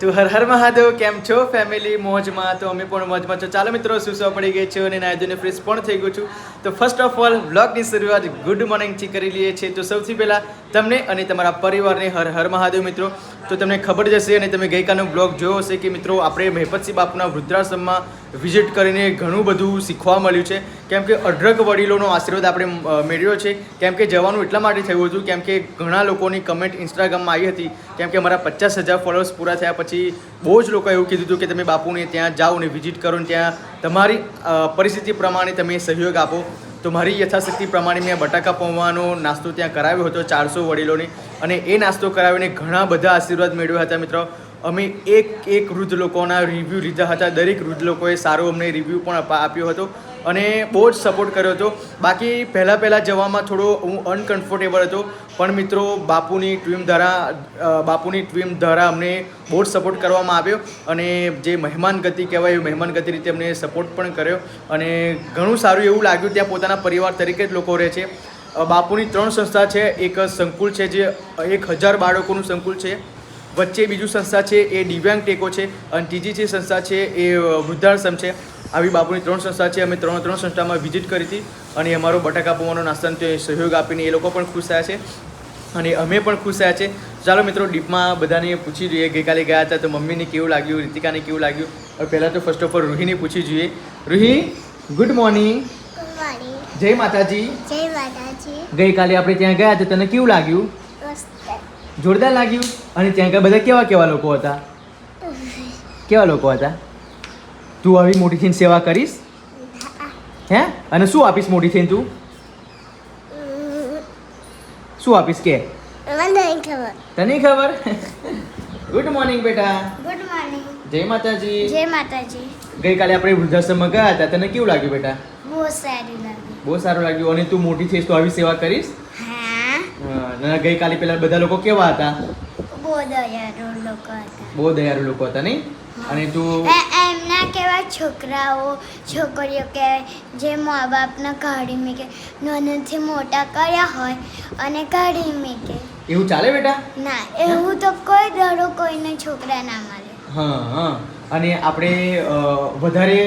તો હર હર મહાદેવ, કેમ છો ફેમિલી મોજમાં તો અમે પણ મોજમાં છો. ચાલો મિત્રો સુસવા પડી ગઈ છે અને નાઈ ને ફ્રેશ પણ થઈ ગયું છું. તો ફર્સ્ટ ઓફ ઓલ બ્લોગની શરૂઆત ગુડ મોર્નિંગથી કરી લઈએ છીએ. તો સૌથી પહેલાં તમને અને તમારા પરિવારને હર હર મહાદેવ મિત્રો તો તમને ખબર જ હશે અને તમે ગઈકાલનો બ્લોગ જોયો હશે કે મિત્રો, આપણે મહેપતસિંહ બાપુના વૃદ્ધાશ્રમમાં વિઝિટ કરીને ઘણું બધું શીખવા મળ્યું છે. કેમ કે અઢળક વડીલોનો આશીર્વાદ આપણે મેળવ્યો છે. કેમ કે જવાનું એટલા માટે થયું હતું, કેમ કે ઘણા લોકોની કમેન્ટ ઇન્સ્ટાગ્રામમાં આવી હતી. કેમ કે અમારા પચાસ હજાર ફોલોઅર્સ પૂરા થયા પછી બહુ જ લોકોએ એવું કીધું હતું કે તમે બાપુને ત્યાં જાઓ ને વિઝિટ કરો ને ત્યાં તમારી પરિસ્થિતિ પ્રમાણે તમે સહયોગ આપો. તો મારી યથાશક્તિ પ્રમાણે મેં બટાકા પૌવાનો નાસ્તો ત્યાં કરાવ્યો હતો ચારસો વડીલોને. અને એ નાસ્તો કરાવીને ઘણા બધા આશીર્વાદ મેળવ્યા હતા મિત્રો. અમે એક એક વૃદ્ધ લોકોના રિવ્યૂ લીધા હતા. દરેક વૃદ્ધ લોકોએ સારો અમને રિવ્યૂ પણ આપ્યો હતો. અને બહુ જ સપોર્ટ કર્યો હતો. બાકી પહેલાં પહેલાં જવામાં થોડો હું અનકમ્ફર્ટેબલ હતો. પણ મિત્રો, બાપુની ટ્વીમ દ્વારા બાપુની ટ્વીમ દ્વારા અમને બહુ જ સપોર્ટ કરવામાં આવ્યો અને જે મહેમાન ગતિ કહેવાય, એ મહેમાન ગતિ રીતે અમને સપોર્ટ પણ કર્યો અને ઘણું સારું એવું લાગ્યું ત્યાં પોતાના પરિવાર તરીકે જ લોકો રહે છે. બાપુની ત્રણ સંસ્થા છે, એક સંકુલ છે જે, એક હજાર બાળકોનું સંકુલ છે. વચ્ચે બીજું સંસ્થા છે એ દિવ્યાંગ ટેકો છે અને ત્રીજી જે સંસ્થા છે એ વૃદ્ધાશ્રમ છે. આવી બાપુની ત્રણ સંસ્થા છે અમે ત્રણ ત્રણ સંસ્થામાં વિઝિટ કરી હતી અને અમારો બટાકા પૌવાનો નાસ્તાનો તે સહયોગ આપીને એ લોકો પણ ખુશ થયા છે. અને અમે પણ ખુશ થયા છે. ચાલો મિત્રો ડીપમાં બધાને પૂછી જોઈએ ગઈકાલે ગયા હતા તો મમ્મીને કેવું લાગ્યું રીતિકાને કેવું લાગ્યું? હવે પહેલાં તો ફર્સ્ટ ઓફ ઓલ રૂહીને પૂછી જોઈએ. રૂહી ગુડ મોર્નિંગ જય માતાજી. જય માતાજી. ગઈકાલે આપણે ત્યાં ગયા હતા તને કેવું લાગ્યું? જોરદાર લાગ્યું? અને ત્યાં બધા કેવા કેવા લોકો હતા? કેવા લોકો હતા? તું આવી મોટી થઈને સેવા કરીશ? હે? અને શું આપીશ મોટી થઈને તું? શું આપીશ કે? તને ખબર? ગુડ મોર્નિંગ બેટા. ગુડ મોર્નિંગ જય માતાજી. જય માતાજી. ગઈકાલે આપણે વૃદ્ધાશ્રમમાં ગયા હતા. તને કેવું લાગ્યું બેટા? બહુ સારું લાગ્યું. બહુ સારું લાગ્યું. અને તું મોટી થઈશ તો આવી સેવા કરીશ? હા. ગઈકાલે પેલા બધા લોકો કેવા હતા? બહુ દયાળુ લોકો હતા. બહુ દયાળુ લોકો હતા નહીં? અને તું એમના કેવા છોકરાઓ છોકરીઓ કહેવાય જે મા બાપને કાઢી મૂકે. નાનાથી મોટા કર્યા હોય અને કાઢી મૂકે. એવું ચાલે બેટા? ના એવું તો કોઈ દડો કોઈને છોકરા ના મળે હા હા. અને આપણે વધારે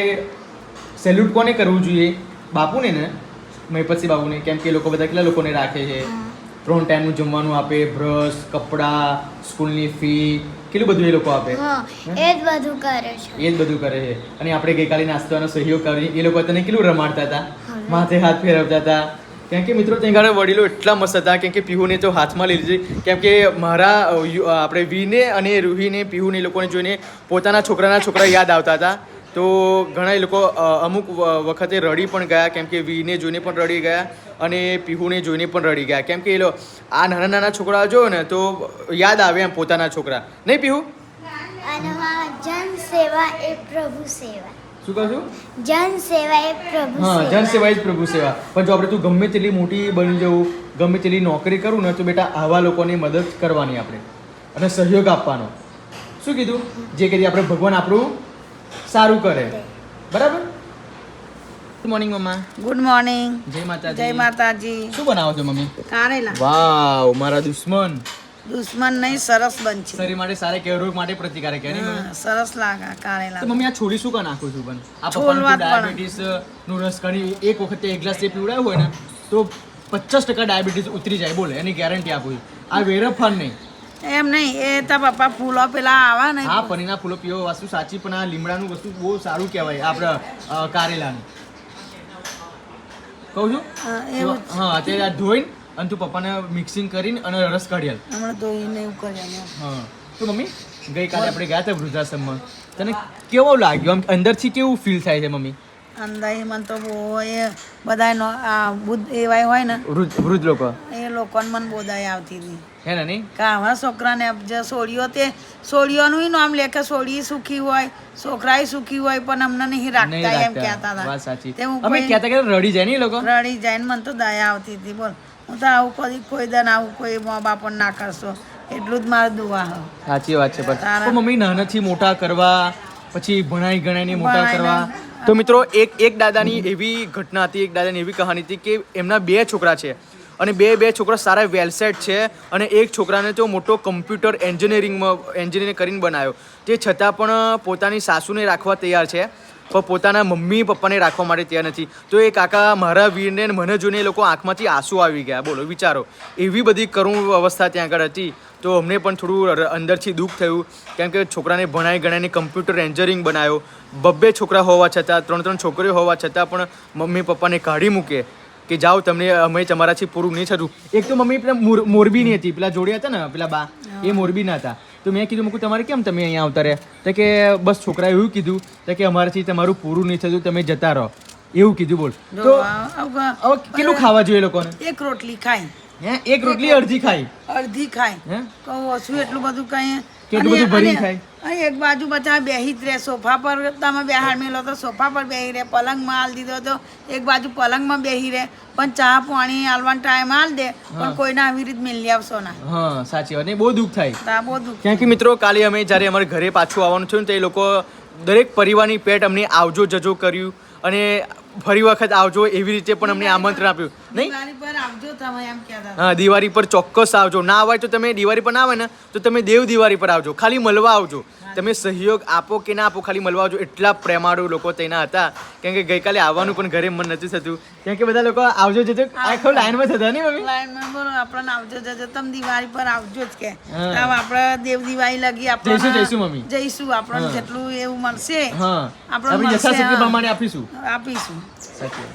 સેલ્યુટ કોને કરવું જોઈએ? બાપુને ને? મહિપતસિંહ બાપુને? કેમ કે લોકો બધા કેટલા લોકોને રાખે છે. ત્રણ ટાઈમનું જમવાનું આપે બ્રશ કપડાં સ્કૂલની ફી કેટલું બધું એ લોકો આપે. એ જ બધું કરે છે. એ જ બધું કરે છે. અને આપણે ગઈકાલે નાસ્તાનો સહયોગ કરી એ લોકો તને કેટલું રમાડતા હતા? માથે હાથ ફેરવતા હતા. કેમ કે મિત્રો ત્યાં આગળ વડીલો એટલા મસ્ત હતા કેમ કે પીહુને તો હાથમાં લીધી કેમ કે મારા આપણે વીને અને રૂહીને પીહુને એ લોકોને જોઈને પોતાના છોકરાના છોકરા યાદ આવતા હતા. તો ઘણા એ લોકો અમુક વખતે રડી પણ ગયા કેમ કે વીને જોઈને પણ રડી ગયા અને પીહુને જોઈને પણ રડી ગયા. કેમ કે એ લો આ નાના નાના છોકરા જો ને તો યાદ આવે એમ પોતાના છોકરા. નહીં પીહુ? જન સેવા એ પ્રભુ સેવા. શું કહું છું? જન સેવા એ પ્રભુ હા જન સેવા. જ પ્રભુ સેવા. પણ જો આપણે તું ગમે તેટલી મોટી બની જવું ગમે તેટલી નોકરી કરું ને તો બેટા આવા લોકોની મદદ કરવાની આપણે. અને સહયોગ આપવાનો. શું કીધું? જે કીધી આપણે ભગવાન આપણું સારું કરે. બરાબર? ગુડ મોર્નિંગ મમ્મા ગુડ મોર્નિંગ જય માતાજી. જય માતાજી. શું બનાવો છો મમ્મી? કારેલા. વાવ મારા દુશ્મન. દુશ્મન નહીં સરસ બનશે. શરીર માટે સારા કે રોગ માટે પ્રતિકારક કે સરસ લાગે કારેલા. તો મમ્મી આ છોડી શું કા નાખું છું પણ? આ પપ્પાને જ ડાયાબિટીસનું રસ કરી એક વખતે એક ગ્લાસ એ પીવડાવ્યો હોય ને તો પચાસ ટકા ડાયાબિટીસ ઉતરી જાય બોલે એની ગેરંટી આપું આ વેરફાન નહીં. એમ નહીં એ તા પપ્પા ફૂલો પેલા આવા ને. હા પનીના ફૂલો પીવો વસ્તુ સાચી પણ આ લીમડાનું વસ્તુ બહુ સારું કહેવાય આપણે કારેલાનું. કહું છું? હા, હા અત્યારે આ ધોઈને અને તું પપ્પાને મિક્સિંગ કરીને અને રસ કાઢી હમણાં ધોઈને એવું કર્યા હા. તો મમ્મી ગઈકાલે આપણે ગયા હતા વૃદ્ધાશ્રમમાં. તને કેવો લાગ્યો? આમ અંદરથી કેવું ફીલ થાય છે મમ્મી? મને તો એ બધા નો આ બુદ્ધ એવાય હોય ને વૃદ્ધ લોકો. એ લોકોને મને બોધાઈ આવતી હતી. હે ને નહીં? કે આવા છોકરાને જે સોળીઓ તે સોળીઓનું નામ લે કે સોળી સુખી હોય છોકરાય સુખી હોય પણ અમને નહીં રાખતા એમ કહેતા હતા. તે હું અમે કહેતા કે રડી જાય ને લોકો? રડી જાય ને મને તો દયા આવતી હતી. બોલ હું તો આવું કોઈ કોઈ દન આવું કોઈ મા બાપ ના કરશો. એટલું જ મારું દુઆ હ. સાચી વાત છે પણ મમ્મી નાનાથી મોટા કરવા પછી ભણાઈ ગણાઈને મોટા કરવા. તો મિત્રો, એક એક દાદાની એવી ઘટના હતી, એક દાદાની એવી કહાની હતી કે એમના બે છોકરા છે. અને બે બે છોકરા સારા વેલસેટ છે અને એક છોકરાને તો મોટો કમ્પ્યુટર એન્જિનિયરિંગમાં, એન્જિનિયરિંગ કરીને બનાવ્યો. તે છતાં પણ પોતાની સાસુને રાખવા તૈયાર છે. પણ પોતાના મમ્મી પપ્પાને રાખવા માટે ત્યાં નથી. તો એ કાકા મારા વીરને મને જોઈને એ લોકો આંખમાંથી આંસુ આવી ગયા. બોલો, વિચારો. એવી બધી કરુણ અવસ્થા ત્યાં આગળ હતી. તો અમને પણ થોડું અંદરથી દુઃખ થયું. કેમ કે છોકરાને ભણાઈ ગણાઈને કમ્પ્યુટર એન્જિનિયરિંગ બનાવ્યો. બબ્બે છોકરા હોવા છતાં, ત્રણ ત્રણ છોકરીઓ હોવા છતાં પણ મમ્મી પપ્પાને કાઢી મૂકે. કે જાઓ તમને અમે તમારાથી પૂરું નહીં થતું. એક તો મમ્મી પેલા મોરબી મોરબીની હતી. પેલા જોડે હતા ને પેલા બા. એ મોરબીના હતા. તો મેં કીધું મૂકું તમારે કેમ તમે અહીંયા આવતા રહ્યા? તો કે બસ છોકરાએ એવું કીધું તો કે અમારાથી તમારું પૂરું નહીં થતું તમે જતા રહો. એવું કીધું બોલ. તો કેટલું ખાવા જોઈએ લોકોને? એક રોટલી ખાય હે? એક રોટલી અડધી ખાય અડધી ખાય હે? કહું ઓછું એટલું બધું કઈ કેટલું બધું ભરી થાય અને એક બાજુ બધા બેહી જ રહે સોફા પર તમે બેહાડ મેલો તો સોફા પર બેહી રહે પલંગમાં હાલ દીધો તો એક બાજુ પલંગમાં બેહી રહે પણ ચા પાણી હાલવાનો ટાઈમ હાલ દે પણ કોઈને આવી રીત મેલી આવશો ના. હા સાચી વાત. બહુ દુઃખ થાય. હા બહુ દુઃખ કેમ કે મિત્રો કાલે અમે જ્યારે અમારે ઘરે પાછું આવવાનું થયું ને તો એ લોકો દરેક પરિવારની પેટ અમને આવજો જજો કર્યું. અને ફરી વખત આવજો એવી રીતે પણ અમને આમંત્રણ આપ્યું. નહીં. હા દિવાળી પર ચોક્કસ આવજો. ના આવે તો તમે દિવાળી પર ના આવે ને તો તમે દેવ દિવાળી પર આવજો. ખાલી મળવા આવજો. તમે સહયોગ આપો કે ના આપો ખાલી મળવા આવજો. એટલા પ્રેમાળુ લોકો તેના હતા. કેમ કે ગઈકાલે આવવાનું પણ ઘરે મન નથી થતું. કેમ કે બધા લોકો આવજો જજો આખો લાઈનમાં થતા નહીં મમ્મી? લાઈનમાં બોલો આપણને આવજો જજો તમે દિવાળી પર આવજો જ કે. આપણે દેવ દિવાળી લગી આપણે જઈશું, જઈશું, મમ્મી. જઈશું. આપણને. જેટલું એવું મળશે હા. આપણે યથાશક્તિ પ્રમાણે આપીશું. આપીશું. સાચી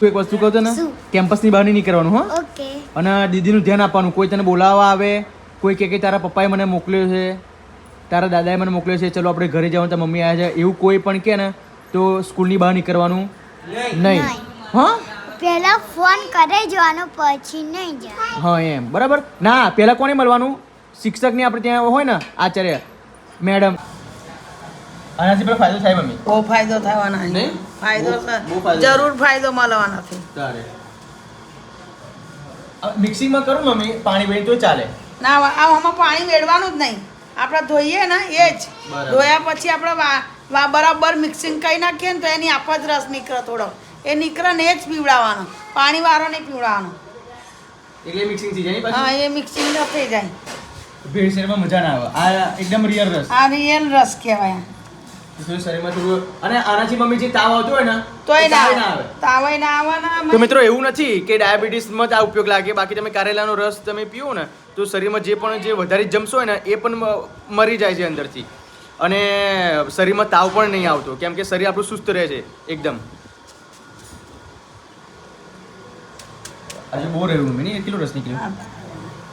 તું એક વસ્તુ કહો ને કેમ્પસ કેમ્પસની બહાર નહીં નીકળવાનું હો. ઓકે. અને દીદીનું ધ્યાન આપવાનું. કોઈ તને બોલાવવા આવે કોઈ કે તારા પપ્પાએ મને મોકલ્યો છે તારા દાદાએ મને મોકલ્યો છે ચલો આપણે ઘરે જવાનું તારા મમ્મી આવ્યા છે. એવું કોઈ પણ કે ને તો સ્કૂલની બહાર નીકળવાનું નહીં. હા? પહેલા ફોન કરે જવાનો પછી નહીં જાય. હા એમ. બરાબર? ના પહેલાં કોને મળવાનું? શિક્ષકની આપણે ત્યાં હોય ને આચાર્ય. મેડમ. આનાથી પણ ફાયદો થાય મમ્મી? બહુ ફાયદો થવાના છે. નહીં? ફાયદો. જરૂર ફાયદો મળવાનો છે. તારે. મિક્સિંગમાં કરું મમ્મી? પાણી વેડ તો ચાલે. ના આ આમાં પાણી વેડવાનું જ નહીં. આપણે ધોઈએ ને એ જ. ધોયા પછી આપણે બરાબર મિક્સિંગ કરી નાખીએ ને તો એની આપ જ રસ નીકળે થોડો. એ નીકળે ને એ જ પીવડાવવાનો. પાણી વાળો નહીં પીવડાવવાનો. એટલે મિક્સિંગ થઈ જાય હા એ મિક્સિંગ ન થઈ જાય. ભેળસેળમાં મજા ના આવે. આ એકદમ રિયલ રસ. આ રિયલ રસ કહેવાય. તો મિત્રો એવું નથી કે ડાયાબિટીસમાં જ આ ઉપયોગ લાગે. બાકી તમે કારેલાનો રસ તમે પીવો ને તો શરીરમાં જે પણ જે વધારે જમશો હોય ને એ પણ મરી જાય છે અંદરથી. અને શરીરમાં તાવ પણ નહીં આવતો કેમ કે શરીર આપણું સુસ્ત રહે છે એકદમ. આજે બહુ રહ્યું મેં નહીં? કેટલો રસ નીકળ્યો?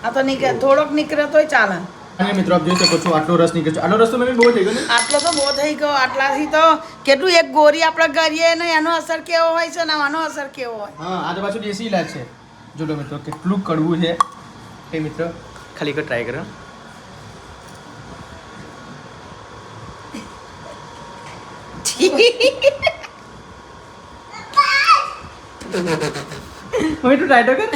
આ તો નીકળે થોડોક નીકળે તોય ચાલે. અને મિત્રો આપ જોઈ શકો છો આટલો રસ નીકળ્યો છે. આટલો રસ તો મેં બહુ થઈ ગયો ને? આટલો તો બહુ થઈ ગયો આટલાથી તો કેટલું એક ગોરી આપણે કરીએ ને એનો અસર કેવો હોય છે ને આનો અસર કેવો હોય? હા આ તો પાછું દેશી ઇલાજ છે. જો મિત્રો કેટલું કડવું છે. એ મિત્રો ખાલી એક ટ્રાય કરો હવે તું ટ્રાય તો કર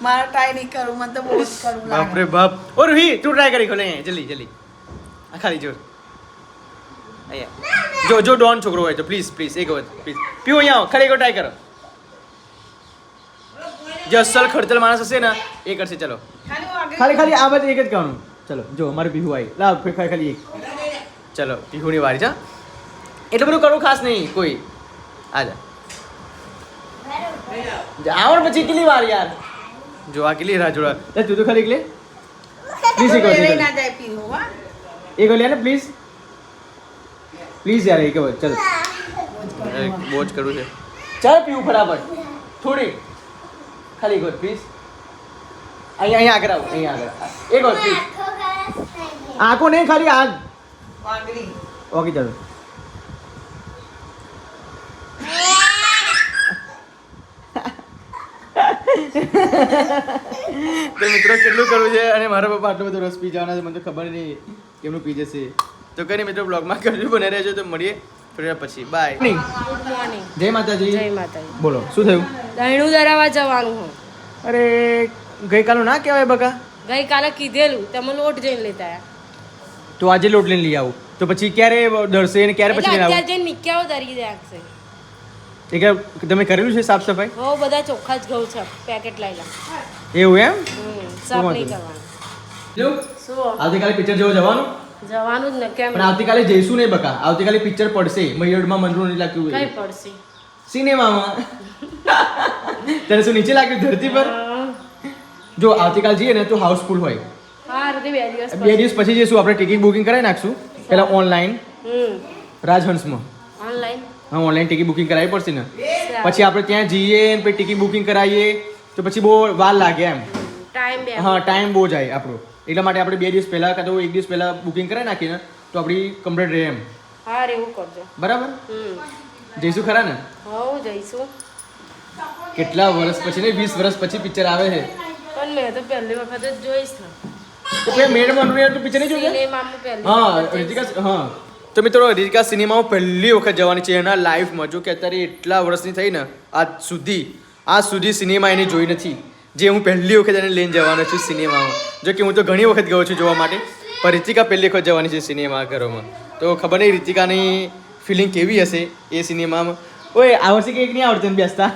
મારે ટ્રાય નહીં કરું મને તો બહુ જ કરું બાપ રે લાગે બાપ ઓ રૂહી તું ટ્રાય કરી ખોલે અહીંયા જલ્દી જલ્દી આ ખાલી જો અહીંયા જો જો ડોન છોકરો હોય તો પ્લીઝ પ્લીઝ એક વખત પ્લીઝ પીવો અહીંયા આવો ખાલી એક ટ્રાય કરો જે અસલ ખડતલ માણસ હશે ને એ કરશે ચલો ખાલી હું આગળ- ખાલી ખાલી આ બાજુ એક જ કહેવાનું ચલો જો મારે પીહુ આવી લાવ ફે- ખાલી ખાલી એક ચલો પીહુની વારી છે એટલું બધું કરવું ખાસ નહીં કોઈ આજા આવડ પછી કેટલી વાર યાર જો આ કેટલી રાહ જોડા લે તું તો ખાલી એક લે પ્લીઝ એક વેરાઈ વાર ના જાય પીવું હા એક વાર લે ને પ્લીઝ પ્લીઝ યાર એક વાર ચલ બહુ જ કરવું છે ચાલ પીવું ફટાફટ થોડી ખાલી ગોડ પ્લીઝ અહીંયા અહીંયા આગળ આવો અહીંયા આગળ. એક ગોડ પ્લીઝ આંખો નહીં ખાલી? આગ ઓકે ચાલો. તો મિત્રો કેટલું કરવું છે? અને મારા પપ્પા આટલો બધો રસ પી જવાના છે મને તો ખબર નહીં કેમનું પી જશે. તો કઈ નહીં મિત્રો બ્લોગમાં કરજો બને રહેજો તો મળીએ. થોડી પછી. બાય ગુડ મોર્નિંગ જય માતાજી. જય માતાજી. બોલો શું થયું? દહીણું દરાવા જવાનું હું. અરે ગઈકાલે ના કહેવાય બકા? ગઈકાલે કીધેલું તમે લોટ જઈને લેતા આવ્યા તો આજે લોટ લઈને લઈ આવું. તો પછી ક્યારે દર્શે ને ક્યારે પછી અત્યારે જઈને નીકળ્યો ધરી રાખશે એ કે તમે કરેલું છે સાફ સફાઈ? હો બધા ચોખ્ખા જ ઘઉં છે પેકેટ લઈ લે. એવું એમ? સાફ નહીં. કરવાનું જો આવતીકાલે પિક્ચર જોવા જવાનું? જવાનું જ ને કેમ? પણ આવતીકાલે જઈશું નહીં બકા. આવતીકાલે પિક્ચર પડશે. મયુરમાં મંદરું નહીં લાગ્યું કઈ પડશે? સિનેમામાં. તને શું નીચે લાગ્યું ધરતી પર? જો આવતીકાલ જઈએ ને તો હાઉસફુલ હોય. બે દિવસ પછી જઈશું આપણે ટિકિટ બુકિંગ કરાવી નાખશું. પેલા ઓનલાઈન રાજહંસમાં. ઓનલાઈન હા ઓનલાઈન ટિકિટ બુકિંગ કરાવવી પડશે ને. પછી આપણે ત્યાં જઈએ પછી ટિકિટ બુકિંગ કરાવીએ તો પછી બહુ વાર લાગે એમ. ટાઈમ હા ટાઈમ બહુ જાય આપણો. એટલા માટે આપણે બે દિવસ પહેલા કાં તો એક દિવસ પહેલા બુકિંગ કરાવી નાખીએ ને તો આપણી કમ્પ્લીટ રહે એમ. હા એવું કરજો. બરાબર? જઈશું ખરા ને? હવ જઈશું. કેટલા વર્ષ પછી ને વીસ વર્ષ પછી પિક્ચર આવે છે? પણ મેં તો પહેલી વખત જ જોઈશ ને. તો પિક્ચર નહીં જોયું હા રીતિકા હા. તો મિત્રો રીતિકા સિનેમામાં પહેલી વખત જવાની છે એના લાઈફમાં જો કે અત્યારે એટલા વર્ષની થઈ ને આજ સુધી આજ સુધી સિનેમા એની જોઈ નથી. જે હું પહેલી વખત એને લઈને જવાનો છું સિનેમામાં. જો કે હું તો ઘણી વખત ગયો છું જોવા માટે પણ રીતિકા પહેલી વખત જવાની છે સિનેમા ઘરોમાં. તો ખબર નહીં રીતિકાની ફિલિંગ કેવી હશે એ સિનેમામાં? ઓય આ વર્ષે કેક નહીં આવડતું બેસતા?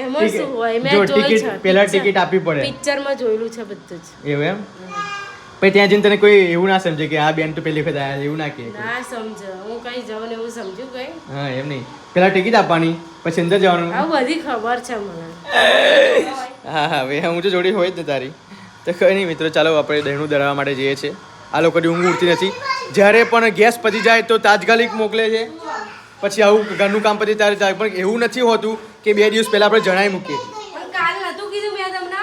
એમાં શું હોય? મેં જો ટિકિટ પહેલા ટિકિટ આપવી પડે. પિક્ચરમાં જોયેલું છે બધું જ. એવું એમ? પછી ત્યાં જઈને તને કોઈ એવું ના સમજે કે આ બેન તો પહેલી વખત આવ્યા એવું ના કે ના સમજ. હું કઈ જાઉં એવું સમજ્યું કઈ? હા એમ નહીં. પેલા ટિકિટ આપવાની પછી અંદર જવાનું. આ બધી ખબર છે મને. હા હા હવે હું તો જોડી હોય જ ને તારી. તો કઈ નહીં મિત્રો ચાલો આપણે દહીણું દળવા માટે જઈએ છીએ. આ લોકોની ઊંઘ ઉડતી નથી. જ્યારે પણ ગેસ પતી જાય તો તાત્કાલિક મોકલે છે. પછી આવું ઘરનું કામ પછી ત્યારે થાય. પણ એવું નથી હોતું કે બે દિવસ પહેલા આપણે જણાવી મૂકીએ. પણ કાલ નતું કીધું મેં તમને?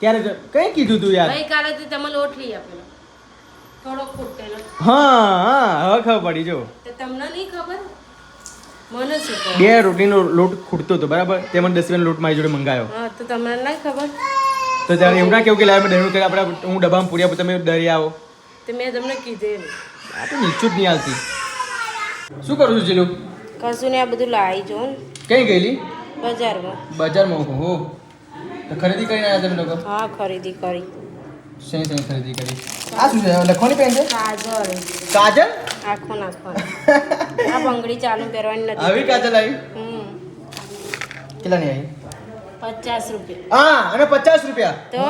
ત્યારે કઈ કીધું તું યાર? કાલે તો તમે લોટ લઈ આપેલો. થોડો ખૂટેલો. હા હા હવે ખબર પડી જો. તમને નહીં ખબર? મને શું બે રોટલીનો લોટ ખૂટતો હતો બરાબર? તેમાં દસ રૂપિયાનો લોટ મારી જોડે મંગાવ્યો હા તો તમને નહીં ખબર? તો ત્યારે એવું ના કેવું કે લાવ મેં કરી આપણે હું ડબ્બામાં પૂર્યા પછી તમે દરી આવો. તો મેં તમને કીધેલું. આ તો નીચું જ નહીં આવતી શું કરું છું ચીલું કશું ને આ બધું લાવી જો. કઈ ગયેલી? બજારમાં. બજારમાં હો. તો ખરીદી કરીને આવ્યા તમે લોકો? હા ખરીદી કરી. શેની શેની ખરીદી કરી? આ શું છે લખવાની પેન છે? કાજલ. કાજલ? આખો નાખો આ બંગડી ચાલુ પહેરવાની નથી. આવી કાજલ આવી? હમ. કેટલાની આવી? પચાસ રૂપિયા. હા અને પચાસ રૂપિયા. તો?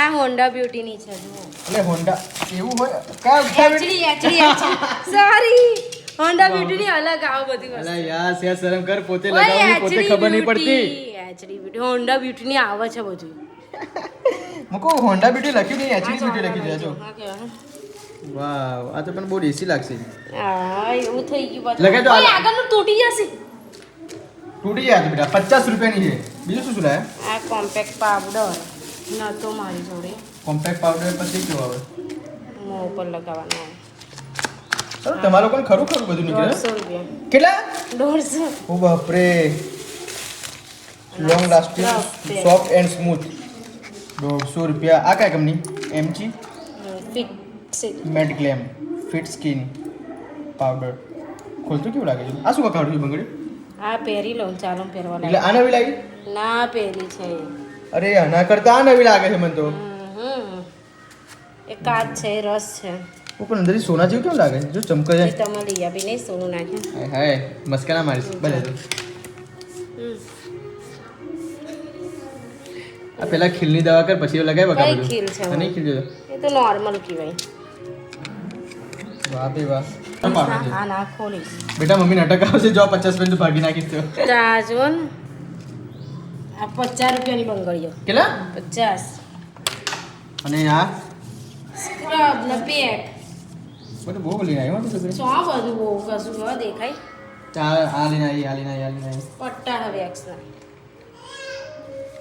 આ હોન્ડા બ્યુટીની છે જુઓ. એટલે હોન્ડા એવું હોય? સોરી હોન્ડા બ્યુટીની અલગ આવ બધી વસ્તુ. અલા યાર સે શરમ કર પોતે લગાવવાની પોતે ખબર નહીં પડતી. HD beauty. હોન્ડા બ્યુટીની આવે છે બધું. મુકો હોન્ડા બ્યુટી લખ્યું નહીં એચડી બ્યુટી લખી દેજો. વાવ આ તો પણ બહુ દેશી લાગશે. હા એવું થઈ ગયું લગે તો આ- આગળનું તૂટી જશે. તૂટી જાય બેટા પચાસ રૂપિયાની છે. બીજું શું શું લાયા આ કોમ્પેક્ટ પાવડર. નતો મારી જોડે. કોમ્પેક્ટ પાવડર પછી કેવું આવે? મોં ઉપર લગાવવાનો. તમારા પણ ખરું ખરું બધું નીકળે? કેટલા? દોઢસો. ઓ બાપરે. Long lasting. Soft and smooth દોઢસો રૂપિયા. આ કયા company fit matte glam fit skin powder ખોલતું કેવું લાગે છે? આ શું કાઢું છું બંગડી? આ પહેરી લઉં ચાલો પહેરવા એટલે આ નવી લાગી? ના પહેરી છે. અરે આના કરતા આ નવી લાગે છે મને તો. એક કાચ છે રસ છે. પણ અંદર સોના જેવું કેવું લાગે? જો ચમકે છે તમારે લઈ આપી નહીં સોનું નાખ્યું હાય હાય મસ્કરા મારીશ બને તો. આ પેલા ખીલની દવા કર પછી લગાય બકા બધું. ખીલ છે? નહીં ખીલ જો એ તો નોર્મલ કહેવાય. વાહ બે વાહ. કેમ આ ના બેટા મમ્મી નાટક આવશે જો પચાસ રૂપિયા ભાગી નાખીશ તો. તાજો ને. આ પચાસ રૂપિયાની બંગડીઓ. કેટલા? પચાસ. અને આ? સ્ક્રબ ને પેક બધું બહુ લઈને આવ્યો તો છોકરી શું બધું બહુ કશું હવે દેખાય ચાલ આ લઈને આવી આ લઈને આવી આ લઈને આવી પટ્ટા હવે એક્સના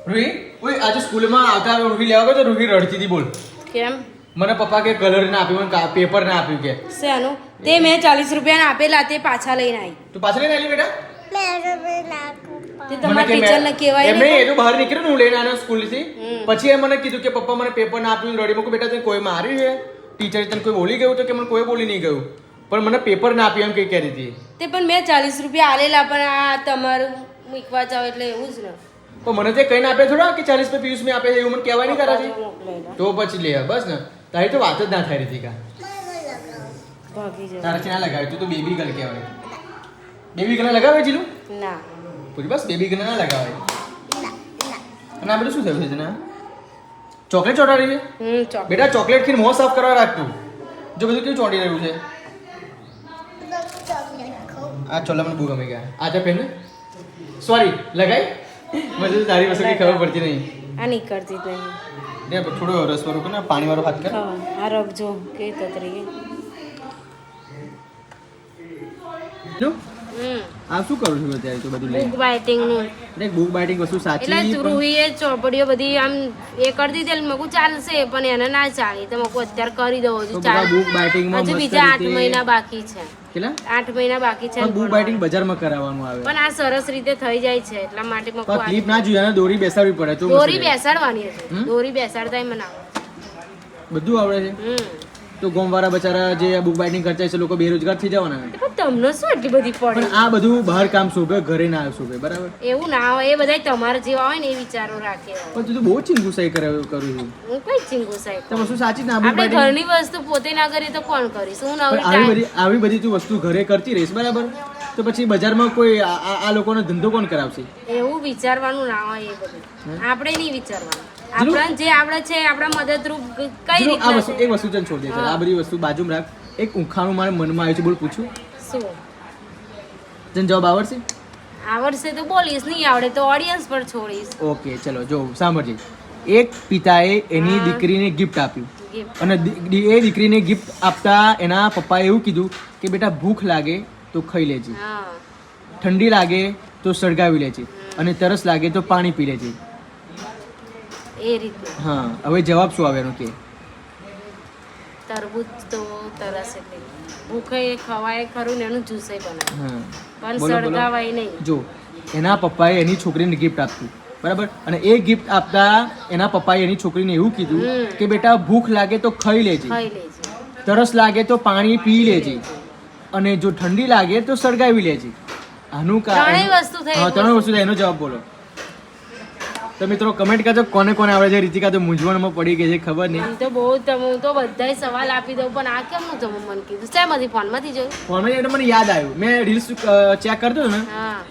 રૂહી ઓય આજે સ્કૂલમાં આવતા રૂહી લેવા ગયો તો રૂહી રડતી હતી બોલ. કેમ? મને પપ્પા કે કલર ના આપ્યું મને પેપર ના આપ્યું કે. શેનું? તે મેં ચાલીસ રૂપિયા આપેલા તે પાછા લઈને આવી તું પાછળ લઈને આવી બેટા? તે મને તમારા મેં- ટીચરને કહેવાય એમ નહીં, એ તો બહાર નીકળ્યો ને હું લઈને આવ્યો સ્કૂલથી પછી એ મને કીધું કે પપ્પા મને પેપર ના આપ્યું રડી મૂકું બેટા તું કોઈ માર્યું છે? ટીચર તને કોઈ બોલી ગયું? તો કે મને કોઈ બોલી નહીં ગયું. પણ મને પેપર ના આપ્યું એમ કઈ કહેતી હતી. તે પણ મેં ચાલીસ રૂપિયા આલેલા પણ આ તમારું મૂકવા જાવ એટલે એવું જ ને. તો મને તે કઈ ના આપે થોડા કે ચાલીસ રૂપિયા પિયુષ મેં આપે એવું મને કહેવાય નહીં કરાતી તો પછી લે બસ ને. તારી તો વાત જ ના થાય રીતિકા. તારાથી ના લગાવ્યું તું તો બેબી ગર્લ કહેવાય. બેબી ગર્લ લગાવે જીલું? ના. પૂરી બસ બેબી ગર્લ ના લગાવે ના ના. અને આ બધું શું થયું છે તને ચોકલેટ ચોંટાડી છે? બેટા ચોકલેટ ખીર મોં સાફ કરવા રાખતું જો બધું કેવું ચોંટી રહ્યું છે? આ ચોલા મને બહુ ગમી ગયા. આ તો પહેલે સોરી લગાઈ મને તારી વસ્તુ કઈ ખબર પડતી નહીં. આ નહીં કરતી નહીં ને થોડો રસ વાળું કને પાણી વાળો હાથ કર. હા રખજો કે તતરી જો. આ શું કરું છું અત્યારે તો બધું બુક બાઇટિંગનું. દેખ બુક બાઇટિંગ વસ્તુ સાચી એટલે પણ- ચોપડીઓ બધી આમ એ કરી દીધી એટલે મગું ચાલશે પણ એને ના ચાલી. તો મગું અત્યારે કરી દઉં છું ચાલ. બુક બાઇટિંગમાં હજુ બીજા આઠ મહિના બાકી છે. કેટલા? આઠ મહિના બાકી છે બુક. બાઇટિંગ બજારમાં કરાવવાનું આવે. પણ આ સરસ રીતે થઈ જાય છે એટલા માટે મગું ક્લિપ ના જોઈએ દોરી બેસાડવી પડે તો દોરી બેસાડવાની છે દોરી બેસાડતાય મને બધું આવડે છે? હમ. તો ગોમવાળા બચારા જે બુક બાઇટિંગ કરતા છે લોકો બેરોજગાર થઈ જવાના તમને શું એટલી બધી પડે? પણ આ બધું બહાર કામ શોભે ઘરે ના શોભે બરાબર? એવું ના હોય એ બધા તમારા જેવા હોય ને એ વિચારો રાખે પણ તું તો બહુ ચિંગુસાઈ કરે કરું છું. હું કઈ ચિંગુસાઈ સાહેબ તો વસ્તુ સાચી ના આપણે ઘરની વસ્તુ પોતે ના કરીએ તો કોણ કરીશ હું નવરી આવી બધી આવી બધી તું વસ્તુ ઘરે કરતી રહીશ બરાબર? તો પછી બજારમાં કોઈ આ લોકોનો ધંધો કોણ કરાવશે? એવું વિચારવાનું ના હોય એ બધું. આપણે નહીં વિચારવાનું. આપણા જે આવડે છે આપણા મદદરૂપ કઈ રીતે આ વસ્તુ એક વસ્તુ જન છોડી દે. આ બધી વસ્તુ બાજુમાં રાખ. એક ઉખાણું મારા મનમાં આવ્યું છે બોલ પૂછું. શું? જન જવાબ આવડશે? આવડશે તો બોલીશ નહીં આવડે તો ઓડિયન્સ પર છોડીશ. ઓકે ચલો જો સાંભળજે. એક પિતાએ એની દીકરીને ગિફ્ટ આપ્યું. અને એ દીકરીને ગિફ્ટ આપતા એના પપ્પાએ એવું કીધું કે બેટા ભૂખ લાગે તો ખાઈ લેજે. ઠંડી લાગે તો સળગાવી લેજે. અને તરસ લાગે તો પાણી પી લેજે. એ રીતે. હા હવે જવાબ શું આવે એનો કે? તરબૂચ તો તરસે ભૂખે ખવાય ખરું ને એનું જ્યુસે બનાવે. પણ. સળગાવાય નહીં. જો એના પપ્પાએ એની છોકરીને ગિફ્ટ આપતું બરાબર? અને એ ગિફ્ટ આપતા એના પપ્પાએ એની છોકરીને એવું કીધું કે બેટા ભૂખ લાગે તો ખાઈ લેજે. તરસ લાગે તો પાણી પી લેજે. અને જો ઠંડી લાગે તો સળગાવી લેજે. આનું કારણ ત્રણેય વસ્તુ થઈ ત્રણેય વસ્તુ થઈ એનો જવાબ બોલો. તો મિત્રો કમેન્ટ કરજો કોને કોને આવડે છે. રીતિકા તો મૂંઝવણમાં પડી ગઈ છે ખબર નહીં. તો બહુ તમે હું તો બધાય સવાલ આપી દઉં પણ આ કેમનું તમે મને કીધું? શેમાંથી ફોનમાંથી જોયું? ફોનમાં એટલે મને યાદ આવ્યું. મેં રીલ્સ ચેક કરતો ને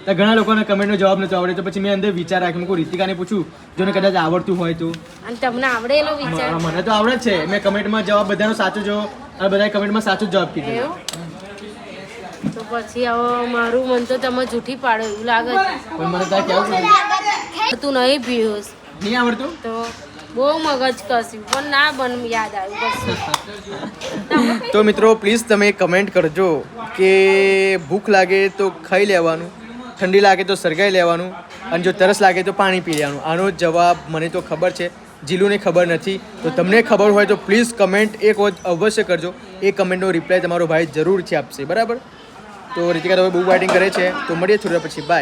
તો ઘણા લોકોને કમેન્ટનો જવાબ નતો આવડે તો પછી મેં અંદર વિચાર રાખ્યો. કોઈ રીતિકાને પૂછું જોને કદાચ આવડતું હોય તો. અને તમને આવડે એનો વિચાર? મને તો આવડે છે. મેં કમેન્ટમાં જવાબ બધાનો સાચો જો અને બધાએ કમેન્ટમાં સાચો જવાબ કીધો પછી હવે મારું મન તો તમે જૂઠી પાડો એવું લાગે છે. પણ મને ત્યાં કેવું છે તું નહીં પીયોસ. નહીં આવડતું? તો બહુ મગજ કસ્યું પણ ના બન યાદ આવ્યું તો મિત્રો પ્લીઝ તમે કમેન્ટ કરજો કે ભૂખ લાગે તો ખાઈ લેવાનું ઠંડી લાગે તો સરગાઈ લેવાનું અને જો તરસ લાગે તો પાણી પી લેવાનું. આનો જવાબ મને તો ખબર છે જીલુને ખબર નથી. તો તમને ખબર હોય તો પ્લીઝ કમેન્ટ એક વખત અવશ્ય કરજો. એ કમેન્ટનો રિપ્લાય તમારો ભાઈ જરૂરથી આપશે બરાબર? તો રીતિકા હવે બુક બાઇટિંગ કરે છે. તો મળીએ થોડા પછી. બાય